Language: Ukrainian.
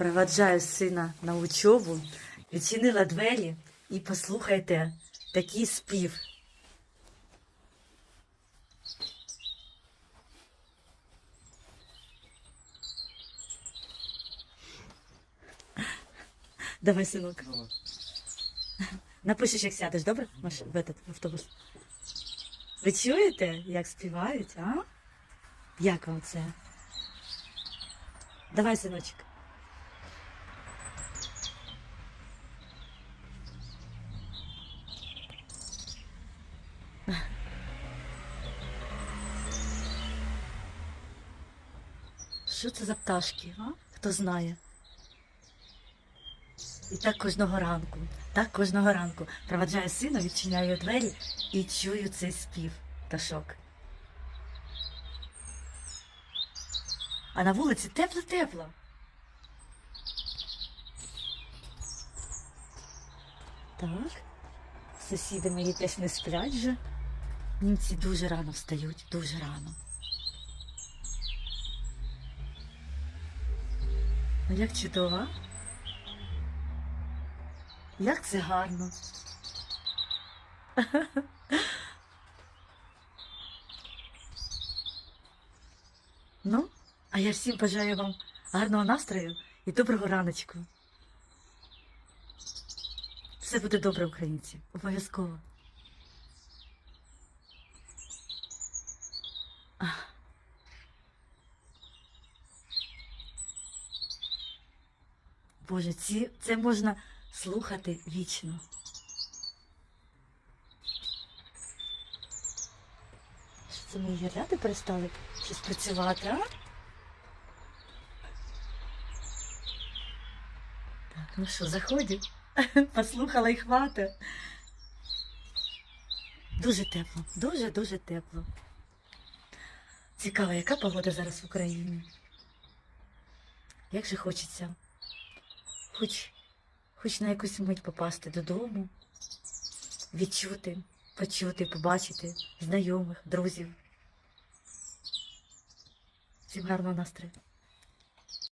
Проваджаю сина на учобу, відчинила двері і послухайте такий спів. Давай, синок. Напишеш, як сядеш, добре? Маш, в этот автобус. Ви чуєте, як співають, а? Як вам це? Давай, синочок. Що це за пташки? Хто знає? І так кожного ранку, так кожного ранку проваджаю сина, відчиняю двері і чую цей спів пташок. А на вулиці тепло-тепло. Так. Сусіди мої теж не сплять вже. Німці дуже рано встають, дуже рано. Ну як чудово. Як це гарно. Ну, а я всім бажаю вам гарного настрою і доброго раночку. Все буде добре, українці. Обов'язково. Боже, ці, це можна слухати вічно. Що це мої гірлянди перестали щось працювати, а? Так, ну що, заходять? Послухала і хвата. Дуже тепло, дуже-дуже тепло. Цікаво, яка погода зараз в Україні? Як же хочеться хоч, хоч на якусь мить попасти додому, відчути, почути, побачити знайомих, друзів. Всім гарного настрою.